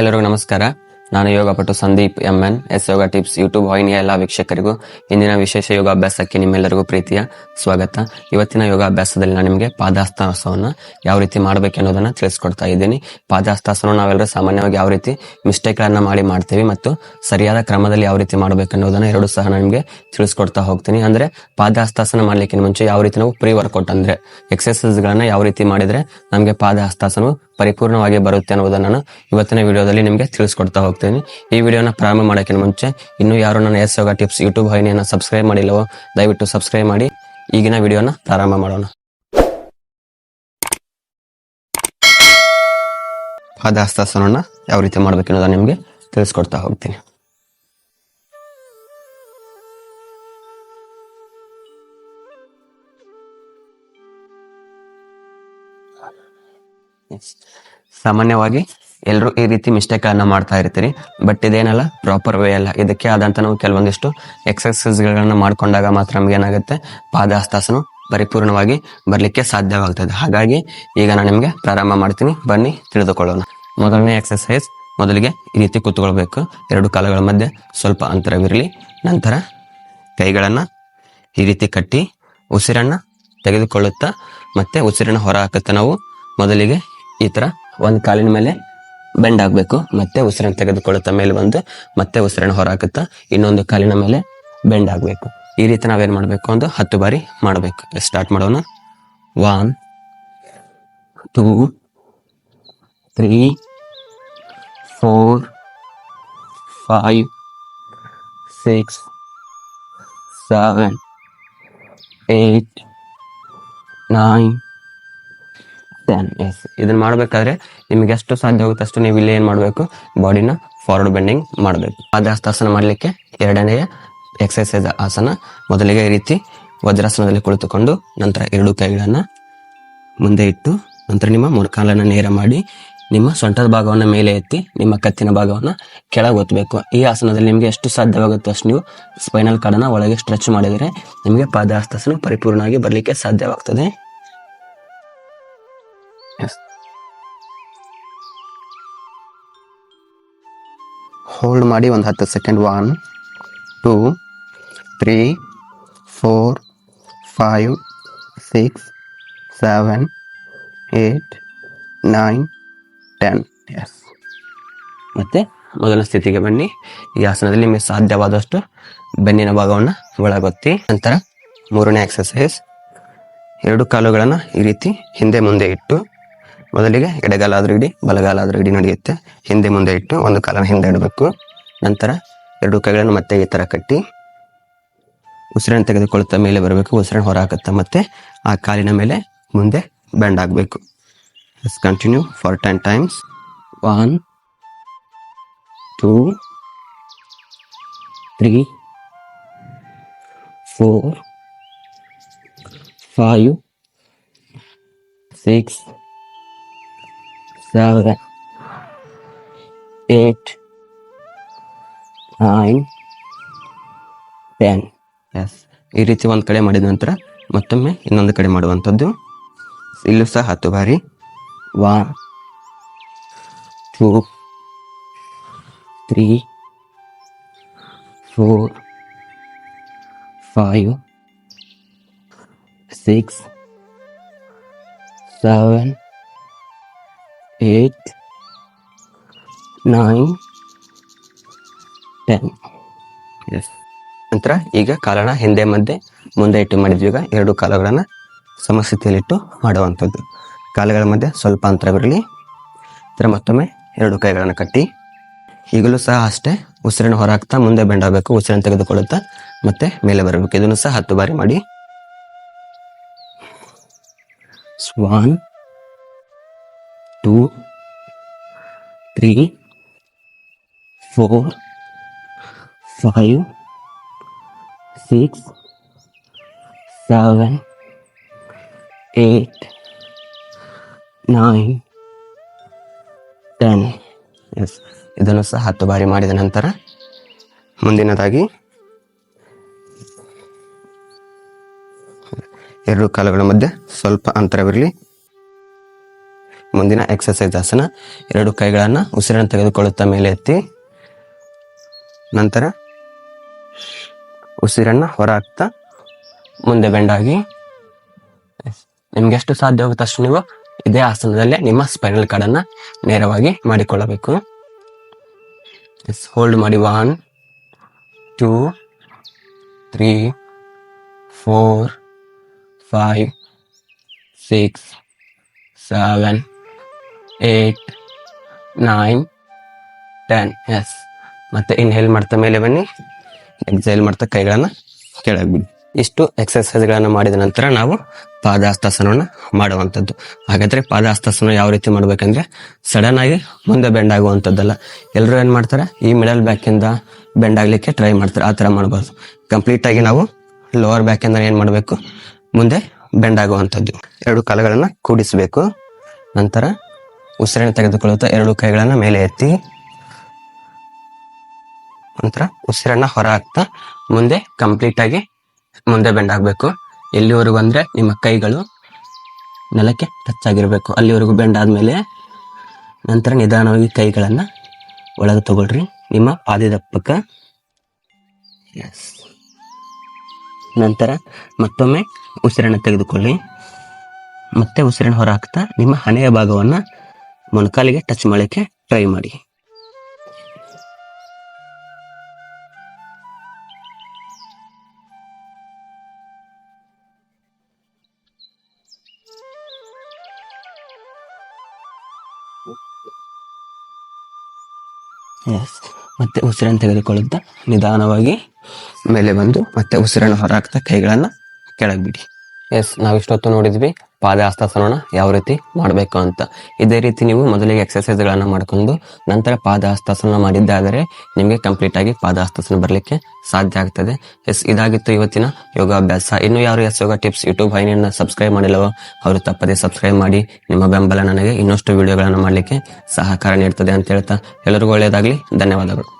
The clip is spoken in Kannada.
ಎಲ್ಲರಿಗೂ ನಮಸ್ಕಾರ. ನಾನು ಯೋಗಪಟು Sandeep M N, S yoga tips YouTube ವಾಹಿನಿಯ ಎಲ್ಲ ವೀಕ್ಷಕರಿಗೂ ಇಂದಿನ ವಿಶೇಷ ಯೋಗಾಭ್ಯಾಸಕ್ಕೆ ನಿಮ್ಮೆಲ್ಲರಿಗೂ ಪ್ರೀತಿಯ ಸ್ವಾಗತ. ಇವತ್ತಿನ ಯೋಗಾಭ್ಯಾಸದಲ್ಲಿ ನಾನು ನಿಮಗೆ ಪಾದಾಸ್ತಾಸವನ್ನು ಯಾವ ರೀತಿ ಮಾಡಬೇಕೆನ್ನೋದನ್ನ ತಿಳಿಸ್ಕೊಡ್ತಾ ಇದ್ದೀನಿ. ಪಾದಾಸ್ತಾಸನ ನಾವೆಲ್ಲರೂ ಸಾಮಾನ್ಯವಾಗಿ ಯಾವ ರೀತಿ ಮಿಸ್ಟೇಕ್ಗಳನ್ನ ಮಾಡಿ ಮಾಡ್ತೀವಿ ಮತ್ತು ಸರಿಯಾದ ಕ್ರಮದಲ್ಲಿ ಯಾವ ರೀತಿ ಮಾಡಬೇಕನ್ನೋದನ್ನ ಎರಡು ಸಹ ನಾನು ನಿಮಗೆ ತಿಳಿಸ್ಕೊಡ್ತಾ ಹೋಗ್ತೀನಿ. ಅಂದ್ರೆ ಪಾದಾಸ್ತಾಸನ ಮಾಡ್ಲಿಕ್ಕೆ ಮುಂಚೆ ಯಾವ ರೀತಿ ನಾವು ಪ್ರೀ ವರ್ಕೌಟ್ ಅಂದ್ರೆ ಎಕ್ಸರ್ಸೈಸ್ ಗಳನ್ನ ಯಾವ ರೀತಿ ಮಾಡಿದ್ರೆ ನಮಗೆ ಪಾದಹಸ್ತಾಸನವು ಪರಿಪೂರ್ಣವಾಗಿ ಬರುತ್ತೆ ಅನ್ನೋದನ್ನು ನಾನು ಇವತ್ತಿನ ವಿಡಿಯೋದಲ್ಲಿ ನಿಮಗೆ ತಿಳಿಸ್ಕೊಡ್ತಾ ಹೋಗ್ತೀನಿ. ಈ ವಿಡಿಯೋನ ಪ್ರಾರಂಭ ಮಾಡೋಕ್ಕಿಂತ ಮುಂಚೆ ಇನ್ನೂ ಯಾರು ನನ್ನ ಎಸ್ ಯೋಗ ಟಿಪ್ಸ್ ಯೂಟ್ಯೂಬ್ ವಾಹಿನಿಯನ್ನು ಸಬ್ಸ್ಕ್ರೈಬ್ ಮಾಡಿಲ್ಲವೋ, ದಯವಿಟ್ಟು ಸಬ್ಸ್ಕ್ರೈಬ್ ಮಾಡಿ. ಈಗಿನ ವಿಡಿಯೋನ ಪ್ರಾರಂಭ ಮಾಡೋಣ. ಪಾದಹಸ್ತಾಸನವನ್ನ ಯಾವ ರೀತಿ ಮಾಡ್ಬೇಕನ್ನೋದನ್ನ ನಿಮಗೆ ತಿಳಿಸ್ಕೊಡ್ತಾ ಹೋಗ್ತೀನಿ. ಸಾಮಾನ್ಯವಾಗಿ ಎಲ್ಲರೂ ಈ ರೀತಿ ಮಿಸ್ಟೇಕ್ ಅನ್ನ ಮಾಡ್ತಾ ಇರ್ತೀರಿ. ಬಟ್ ಇದೇನಲ್ಲ ಪ್ರಾಪರ್ ವೇ ಅಲ್ಲ. ಇದಕ್ಕೆ ಆದಂತ ನಾವು ಕೆಲವೊಂದಿಷ್ಟು ಎಕ್ಸರ್ಸೈಸ್ಗಳನ್ನ ಮಾಡ್ಕೊಂಡಾಗ ಮಾತ್ರ ನಮ್ಗೆ ಏನಾಗುತ್ತೆ? ಪಾದಹಸ್ತಾಸನ ಪರಿಪೂರ್ಣವಾಗಿ ಬರಲಿಕ್ಕೆ ಸಾಧ್ಯವಾಗ್ತದೆ. ಹಾಗಾಗಿ ಈಗ ನಾನು ನಿಮಗೆ ಪ್ರಾರಂಭ ಮಾಡ್ತೀನಿ. ಬನ್ನಿ, ತಿಳಿದುಕೊಳ್ಳೋಣ. ಮೊದಲನೇ ಎಕ್ಸರ್ಸೈಸ್ ಮೊದಲಿಗೆ ಈ ರೀತಿ ಕೂತ್ಕೊಳ್ಬೇಕು. ಎರಡು ಕಾಲುಗಳ ಮಧ್ಯೆ ಸ್ವಲ್ಪ ಅಂತರವಿರಲಿ. ನಂತರ ಕೈಗಳನ್ನು ಈ ರೀತಿ ಕಟ್ಟಿ, ಉಸಿರನ್ನು ತೆಗೆದುಕೊಳ್ಳುತ್ತಾ ಮತ್ತೆ ಉಸಿರನ್ನು ಹೊರ ಹಾಕುತ್ತಾ ನಾವು ಮೊದಲಿಗೆ ಈ ತರ ಒಂದು ಕಾಲಿನ ಮೇಲೆ ಬೆಂಡ್ ಆಗಬೇಕು, ಮತ್ತೆ ಉಸಿರನ್ನ ತೆಗೆದುಕೊಳ್ಳುತ್ತಾ ಮೇಲೆ ಬಂದು ಮತ್ತೆ ಉಸಿರನ್ನ ಹೊರ ಹಾಕುತ್ತಾ ಇನ್ನೊಂದು ಕಾಲಿನ ಮೇಲೆ ಬೆಂಡ್ ಆಗಬೇಕು. ಈ ರೀತಿ ನಾವೇನು ಮಾಡಬೇಕು? ಒಂದು ಹತ್ತು ಬಾರಿ ಮಾಡಬೇಕು. ಸ್ಟಾರ್ಟ್ ಮಾಡೋಣ? One two three four five six seven eight nine ten yes. ಇದನ್ನ ಮಾಡಬೇಕಾದ್ರೆ ನಿಮಗೆ ಎಷ್ಟು ಸಾಧ್ಯ ಆಗುತ್ತೆ ಅಷ್ಟು ನೀವು ಇಲ್ಲಿ ಏನು ಮಾಡಬೇಕು? ಬಾಡಿನ ಫಾರ್ವರ್ಡ್ ಬೆಂಡಿಂಗ್ ಮಾಡಬೇಕು. ಪಾದಹಸ್ತಾಸನ ಮಾಡಲಿಕ್ಕೆ ಎರಡನೆಯ ಎಕ್ಸರ್ಸೈಸ್ ಆಸನ. ಮೊದಲಿಗೆ ಈ ರೀತಿ ವಜ್ರಾಸನದಲ್ಲಿ ಕುಳಿತುಕೊಂಡು ನಂತರ ಎರಡು ಕೈಗಳನ್ನು ಮುಂದೆ ಇಟ್ಟು ನಂತರ ನಿಮ್ಮ ಮೊಣಕಾಲನ್ನು ನೇರ ಮಾಡಿ ನಿಮ್ಮ ಸೊಂಟದ ಭಾಗವನ್ನು ಮೇಲೆ ಎತ್ತಿ ನಿಮ್ಮ ಕತ್ತಿನ ಭಾಗವನ್ನು ಕೆಳಗೆ ಒತ್ತಬೇಕು ಈ ಆಸನದಲ್ಲಿ ನಿಮಗೆ ಎಷ್ಟು ಸಾಧ್ಯವಾಗುತ್ತೋ ಅಷ್ಟು ನೀವು ಸ್ಪೈನಲ್ ಕಾರ್ಡನ್ನು ಒಳಗೆ ಸ್ಟ್ರೆಚ್ ಮಾಡಿದರೆ ನಿಮಗೆ ಪಾದಹಸ್ತಾಸನ ಪರಿಪೂರ್ಣವಾಗಿ ಬರಲಿಕ್ಕೆ ಸಾಧ್ಯವಾಗ್ತದೆ. ಹೋಲ್ಡ್ ಮಾಡಿ ಒಂದು ಹತ್ತು second one two three four five six seven eight nine ten yes ಮತ್ತೆ ಮೊದಲ ಸ್ಥಿತಿಗೆ ಬನ್ನಿ. ಈ ಆಸನದಲ್ಲಿ ನಿಮಗೆ ಸಾಧ್ಯವಾದಷ್ಟು ಬೆನ್ನಿನ ಭಾಗವನ್ನು ಒಳಗೊತ್ತಿ, ನಂತರ ಮೂರನೇ ಎಕ್ಸರ್ಸೈಸ್ ಎರಡು ಕಾಲುಗಳನ್ನು ಈ ರೀತಿ ಹಿಂದೆ ಮುಂದೆ ಇಟ್ಟು ಮೊದಲಿಗೆ ಎಡಗಾಲ ಆದರೂ ಇಡಿ ಬಲಗಾಲ ಆದ್ರೂ ಇಡಿ ನಡೆಯುತ್ತೆ. ಹಿಂದೆ ಮುಂದೆ ಇಟ್ಟು ಒಂದು ಕಾಲನ ಹಿಂದೆ ಇಡಬೇಕು. ನಂತರ ಎರಡು ಕೈಗಳನ್ನು ಮತ್ತೆ ಈ ತರ ಕಟ್ಟಿ ಉಸಿರನ್ನು ತೆಗೆದುಕೊಳ್ಳುತ್ತಾ ಮೇಲೆ ಬರಬೇಕು. ಉಸಿರನ್ನು ಹೊರಹಾಕುತ್ತಾ ಮತ್ತೆ ಆ ಕಾಲಿನ ಮೇಲೆ ಮುಂದೆ ಬ್ಯಾಂಡ್ ಆಗಬೇಕು. Yes continue for ten times one two three four five six seven, eight, nine, ten. Yes ಈ ರೀತಿ ಒಂದು ಕಡೆ ಮಾಡಿದ ನಂತರ ಮತ್ತೊಮ್ಮೆ ಇನ್ನೊಂದು ಕಡೆ ಮಾಡುವಂಥದ್ದು. ಇಲ್ಲೂ ಸಹ ಹತ್ತು ಬಾರಿ. One two three four five six seven eight nine ten yes ನಂತರ ಈಗ ಕಾಲನ ಹಿಂದೆ ಮಧ್ಯೆ ಮುಂದೆ ಇಟ್ಟು ಮಾಡಿದ್ವಿ ಈಗ ಎರಡು ಕಾಲುಗಳನ್ನು ಸಮಸ್ಥಿತಿಯಲ್ಲಿಟ್ಟು ಮಾಡುವಂಥದ್ದು. ಕಾಲುಗಳ ಮಧ್ಯೆ ಸ್ವಲ್ಪ ಅಂತರ ಬರಲಿ. ನಂತರ ಮತ್ತೊಮ್ಮೆ ಎರಡು ಕೈಗಳನ್ನು ಕಟ್ಟಿ. ಈಗಲೂ ಸಹ ಅಷ್ಟೇ ಉಸಿರನ್ನು ಹೊರಹಾಕ್ತಾ ಮುಂದೆ ಬೆಂಡಾಗಬೇಕು, ಉಸಿರನ್ನು ತೆಗೆದುಕೊಳ್ಳುತ್ತಾ ಮತ್ತೆ ಮೇಲೆ ಬರಬೇಕು. ಇದನ್ನು ಸಹ ಹತ್ತು ಬಾರಿ ಮಾಡಿ. One two three four five six seven eight nine ten yes ಇದನ್ನು ಸಹ ಹತ್ತು ಬಾರಿ ಮಾಡಿದ ನಂತರ ಮುಂದಿನದಾಗಿ ಎರಡು ಕಾಲುಗಳ ಮಧ್ಯೆ ಸ್ವಲ್ಪ ಅಂತರವಿರಲಿ. ಮುಂದಿನ ಎಕ್ಸಸೈಸ್ ಆಸನ. ಎರಡು ಕೈಗಳನ್ನು ಉಸಿರನ್ನು ತೆಗೆದುಕೊಳ್ಳುತ್ತಾ ಮೇಲೆ ಎತ್ತಿ. ನಂತರ ಉಸಿರನ್ನು ಹೊರ ಹಾಕ್ತಾ ಮುಂದೆ ಬೆಂಡಾಗಿ. ನಿಮ್ಗೆ ಎಷ್ಟು ಸಾಧ್ಯ ಆಗುತ್ತೆ ಅಷ್ಟು ನೀವು ಇದೇ ಆಸನದಲ್ಲೇ ನಿಮ್ಮ ಸ್ಪೈನಲ್ ಕಾರ್ಡನ್ನು ನೇರವಾಗಿ ಮಾಡಿಕೊಳ್ಳಬೇಕು. ಹೋಲ್ಡ್ ಮಾಡಿ. One two three four five six seven eight, nine, ten, yes. ಮತ್ತೆ ಇನ್ಹೇಲ್ ಮಾಡ್ತಾ ಮೇಲೆ ಬನ್ನಿ. ಎಕ್ಸೈಲ್ ಮಾಡ್ತಾ ಕೈಗಳನ್ನು ಕೆಳಗೆ ಬಿಡಿ. ಇಷ್ಟು ಎಕ್ಸಸೈಸ್ಗಳನ್ನು ಮಾಡಿದ ನಂತರ ನಾವು ಪಾದಾಸ್ತಾಸನವನ್ನು ಮಾಡುವಂಥದ್ದು. ಹಾಗಾದ್ರೆ ಪಾದಾಸ್ತಾಸನ ಯಾವ ರೀತಿ ಮಾಡಬೇಕಂದ್ರೆ ಸಡನ್ ಆಗಿ ಮುಂದೆ ಬೆಂಡ್ ಆಗುವಂಥದ್ದಲ್ಲ. ಎಲ್ಲರೂ ಏನು ಮಾಡ್ತಾರೆ? ಈ ಮಿಡಲ್ ಬ್ಯಾಕಿಂದ ಬೆಂಡ್ ಆಗಲಿಕ್ಕೆ ಟ್ರೈ ಮಾಡ್ತಾರೆ. ಆ ಥರ ಮಾಡ್ಬೋದು ಕಂಪ್ಲೀಟ್ ಆಗಿ ನಾವು ಲೋವರ್ ಬ್ಯಾಕಿಂದ ಏನು ಮಾಡಬೇಕು? ಮುಂದೆ ಬೆಂಡ್ ಆಗುವಂಥದ್ದು. ಎರಡು ಕಾಲುಗಳನ್ನು ಕೂಡಿಸಬೇಕು. ನಂತರ ಉಸಿರನ್ನು ತೆಗೆದುಕೊಳ್ಳುತ್ತಾ ಎರಡು ಕೈಗಳನ್ನು ಮೇಲೆ ಎತ್ತಿ. ನಂತರ ಉಸಿರನ್ನ ಹೊರ ಹಾಕ್ತಾ ಮುಂದೆ ಕಂಪ್ಲೀಟ್ ಆಗಿ ಮುಂದೆ ಬೆಂಡ್ ಆಗಬೇಕು ಎಲ್ಲಿವರೆಗೂ ಅಂದರೆ ನಿಮ್ಮ ಕೈಗಳು ನೆಲಕ್ಕೆ ಟಚ್ ಆಗಿರಬೇಕು. ಅಲ್ಲಿವರೆಗೂ ಬೆಂಡ್ ಆದಮೇಲೆ ನಂತರ ನಿಧಾನವಾಗಿ ಕೈಗಳನ್ನು ಒಳಗೆ ತಗೊಳ್ರಿ. ನಿಮ್ಮ ಪಾದದಪ್ಪಕ. ಎಸ್ ನಂತರ ಮತ್ತೊಮ್ಮೆ ಉಸಿರನ್ನು ತೆಗೆದುಕೊಳ್ಳಿ. ಮತ್ತೆ ಉಸಿರನ್ನು ಹೊರ ಹಾಕ್ತಾ ನಿಮ್ಮ ಹಣೆಯ ಭಾಗವನ್ನ ಮೊಣಕಾಲಿಗೆ ಟಚ್ ಮಾಡಲಿಕ್ಕೆ ಟ್ರೈ ಮಾಡಿ. ಎಸ್ ಮತ್ತೆ ಉಸಿರನ್ನು ತೆಗೆದುಕೊಳ್ಳುತ್ತಾ ನಿಧಾನವಾಗಿ ಮೇಲೆ ಬಂದು ಮತ್ತೆ ಉಸಿರನ್ನು ಹೊರಹಾಕ್ತಾ ಕೈಗಳನ್ನು ಕೆಳಗೆ ಬಿಡಿ. ಎಸ್ ನಾವು ಇಷ್ಟೊತ್ತು ನೋಡಿದ್ವಿ. ಪಾದ ಹಸ್ತಾಸನ ಯಾವ ರೀತಿ ಮಾಡಬೇಕು ಅಂತ. ಇದೇ ರೀತಿ ನೀವು ಮೊದಲಿಗೆ ಎಕ್ಸರ್ಸೈಸ್ಗಳನ್ನು ಮಾಡ್ಕೊಂಡು, ನಂತರ ಪಾದ ಹಸ್ತಾಸನ ಮಾಡಿದ್ದಾದರೆ ನಿಮಗೆ ಕಂಪ್ಲೀಟ್ ಆಗಿ ಪಾದ ಹಸ್ತಾಸನ ಬರಲಿಕ್ಕೆ ಸಾಧ್ಯ ಆಗ್ತದೆ. ಎಸ್, ಇದಾಗಿತ್ತು ಇವತ್ತಿನ ಯೋಗಾಭ್ಯಾಸ. ಇನ್ನು ಯಾರು ಎಸ್ ಯೋಗ ಟಿಪ್ಸ್, ಯೂಟ್ಯೂಬ್ ವಾಹಿನಿಯನ್ನು ಸಬ್ಸ್ಕ್ರೈಬ್ ಮಾಡಿಲ್ಲವೋ, ಅವರು ತಪ್ಪದೇ ಸಬ್ಸ್ಕ್ರೈಬ್ ಮಾಡಿ, ನಿಮ್ಮ ಬೆಂಬಲ ನನಗೆ ಇನ್ನಷ್ಟು ವಿಡಿಯೋಗಳನ್ನು ಮಾಡಲಿಕ್ಕೆ ಸಹಕಾರ ನೀಡ್ತದೆ ಅಂತ ಹೇಳ್ತಾ ಎಲ್ಲರಿಗೂ ಒಳ್ಳೆಯದಾಗಲಿ. ಧನ್ಯವಾದಗಳು.